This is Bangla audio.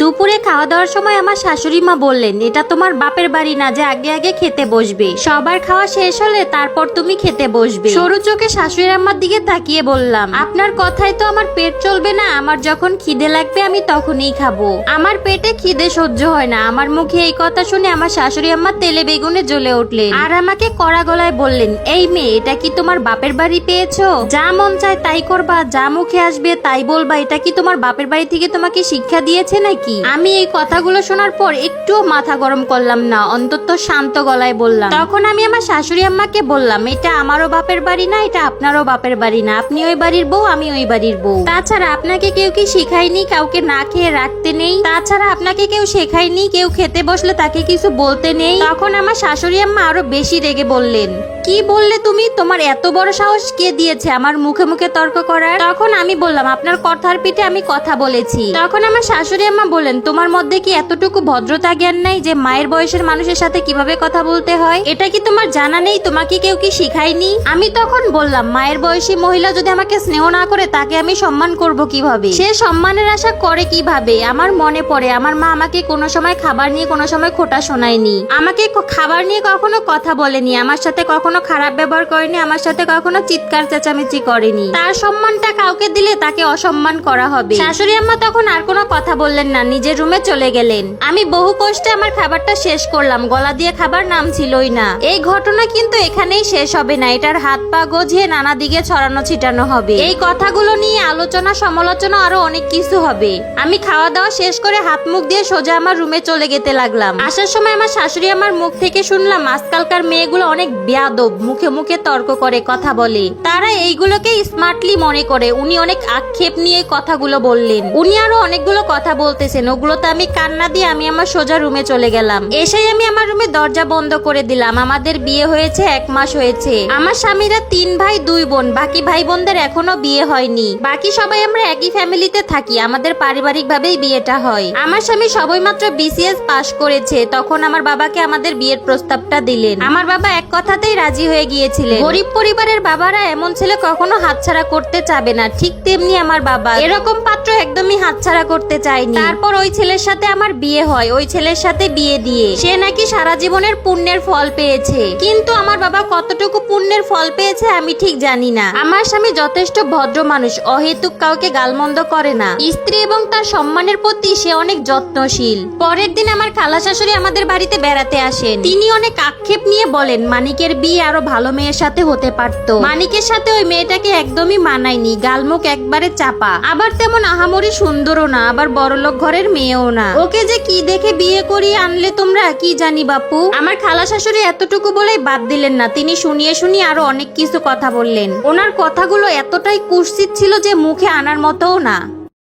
দুপুরে খাওয়া দাওয়ার সময় আমার শাশুড়ি মা বললেন, এটা তোমার বাপের বাড়ি না যে আগে আগে খেতে বসবে। সবার খাওয়া শেষ হলে তারপর তুমি খেতে বসবে। সরু চোখে শাশুড়ি আম্মার দিকে তাকিয়ে বললাম, আপনার কথায় তো আমার পেট চলবে না, আমার যখন খিদে লাগবে আমি তখনই খাব। আমার পেটে খিদে সহ্য হয় না। আমার মুখে এই কথা শুনে আমার শাশুড়ি আম্মা তেলে বেগুনে জ্বলে উঠলেন আর আমাকে কড়া গলায় বললেন, এই মেয়ে, এটা কি তোমার বাপের বাড়ি পেয়েছ? যা মন চায় তাই করবা, যা মুখে আসবে তাই বলবা, এটা কি তোমার বাপের বাড়ি থেকে তোমাকে শিক্ষা দিয়েছে নাকি? আমি এই কথাগুলো শোনার পর একটুও মাথা গরম করলাম না, অন্তত শান্ত গলায় বললাম। তখন আমি আমার শাশুড়ি আম্মাকে বললাম, এটা আমারও বাপের বাড়ি না, এটা আপনারও বাপের বাড়ি না। আপনি ওই বাড়ির বউ, আমি ওই বাড়ির বউ। তাছাড়া আপনাকে কেউ কি শিখায়নি কাউকে না খেয়ে রাখতে নেই? তাছাড়া আপনাকে কেউ শেখায়নি কেউ খেতে বসলে তাকে কিছু বলতে নেই? তখন আমার শাশুড়ি আম্মা আরও বেশি রেগে বললেন, কি বললে তুমি? তোমার এত বড় সাহস কে দিয়েছে আমার মুখে মুখে তর্ক করার? তখন আমি বললাম, আপনার কথার পিঠে আমি কথা বলেছি। তখন আমার শাশুড়ি আম্মা বলেন, তোমার মধ্যে কি এতটুকু ভদ্রতা জ্ঞান নাই যে মায়ের বয়সের মানুষের সাথে কীভাবে কথা বলতে হয়? এটা কি তোমার জানা নেই? তোমাকে কেউ কি শিখায়নি? আমি তখন বললাম, মায়ের বয়সী মহিলা যদি আমাকে স্নেহ না করে, তাকে আমি সম্মান করব কীভাবে? সে সম্মানের আশা করে কীভাবে? আমার মনে পড়ে, আমার মা আমাকে কোনো সময় খাবার নিয়ে, কোনো সময় খোটা শোনায়নি। আমাকে খাবার নিয়ে কখনো কথা বলেনি, আমার সাথে কখনো খারাপ ব্যবহার করেনি, আমার সাথে কখনো চিৎকার চেঁচামেচি করেনি। তার সম্মানটা কাউকে দিলে তাকে অসম্মান করা হবে। শাশুড়ি আম্মা তখন আর কোনো কথা বললেন না, নিজের রুমে চলে গেলেন। আমি বহু কষ্টে আমার খাবারটা শেষ করলাম, গলা দিয়ে খাবার নাম ছিলই না। এই ঘটনা কিন্তু এখানেই শেষ হবে না, এটার হাত পা গজিয়ে নানা দিকে ছড়ানো ছিটানো হবে। এই কথাগুলো নিয়ে আলোচনা, সমালোচনা আরও অনেক কিছু হবে। আমি খাওয়া দাওয়া শেষ করে হাত মুখ দিয়ে সোজা আমার রুমে চলে যেতে লাগলাম। আসার সময় আমার শাশুড়ি আমার মুখ থেকে শুনলাম, আজকালকার মেয়েগুলো অনেক বেয়াদব, মুখে মুখে তর্ক করে, কথা বলে। তারা এইগুলোকে স্মার্টলি মনে করে। উনি অনেক আক্ষেপ নিয়ে কথাগুলো বললেন। উনি আরও অনেকগুলো কথা বলতেছেন ওগুলোতে আমি কান্না দিয়ে আমি আমার সোজা রুমে চলে গেলাম। এসেই আমি আমার রুমে দরজা বন্ধ করে দিলাম। আমাদের বিয়ে হয়েছে এক মাস হয়েছে। আমার স্বামীরা তিন ভাই, দুই বোন। বাকি ভাই বোনদের এখনও বিয়ে হয়নি। বাকি সবাই আমরা একই ফ্যামিলিতে থাকি। আমাদের পারিবারিক ভাবেই বিয়েটা হয়। আমার স্বামী সবেমাত্র বিসিএস পাশ করেছে। তখন আমার বাবাকে আমাদের বিয়ের প্রস্তাবটা দিলেন। আমার বাবা এক কথাতেই রাজি হয়ে গিয়েছিলেন। গরিব পরিবারের বাবারা এমন ছেলে কখনো হাতছাড়া করতে চাবে না। ঠিক তেমনি আমার বাবা। এরকম পাত্র একদমই হাতছাড়া করতে চায়নি। তারপর ওই ছেলের সাথে আমার বিয়ে হয়, ওই ছেলের সাথে বিয়ে দিয়ে। সে নাকি সারা জীবনের পুণ্যের ফল পেয়েছে। কিন্তু আমার বাবা কতটুকু পুণ্যের ফল পেয়েছে আমি ঠিক জানি না। আমার স্বামী যথেষ্ট ভদ্র মানুষ, অহেতুক কাউকে গালমন্দ করে না। স্ত্রী এবং তার সম্মানের প্রতি সে অনেক যত্নশীল। পরের দিন আমার খালা শাশুড়ি আমাদের বাড়িতে বেড়াতে আসেন। তিনি অনেক আক্ষেপ নিয়ে বলেন, মানিকের বিয়ে আরও ভালো মেয়ের সাথে হতে পারত। মানিকের সাথে ওই মেয়েটাকে একদমই মানায়নি, গালমুখ একবারে চাপা। আবার তেমন আহামরি সুন্দরও না, আবার বড়লোক ঘরের মেয়েও না। ওকে যে কি দেখে বিয়ে করিয়ে আনলে তোমরা কি জানি বাপু? আমার খালা শাশুড়ি এতটুকু বলেই বাদ দিলেন না। তিনি শুনিয়ে শুনিয়ে আরও অনেক কিছু কথা বললেন। ওনার কথাগুলো এতটাই কুৎসিত ছিল যে মুখে আনার মতোও না।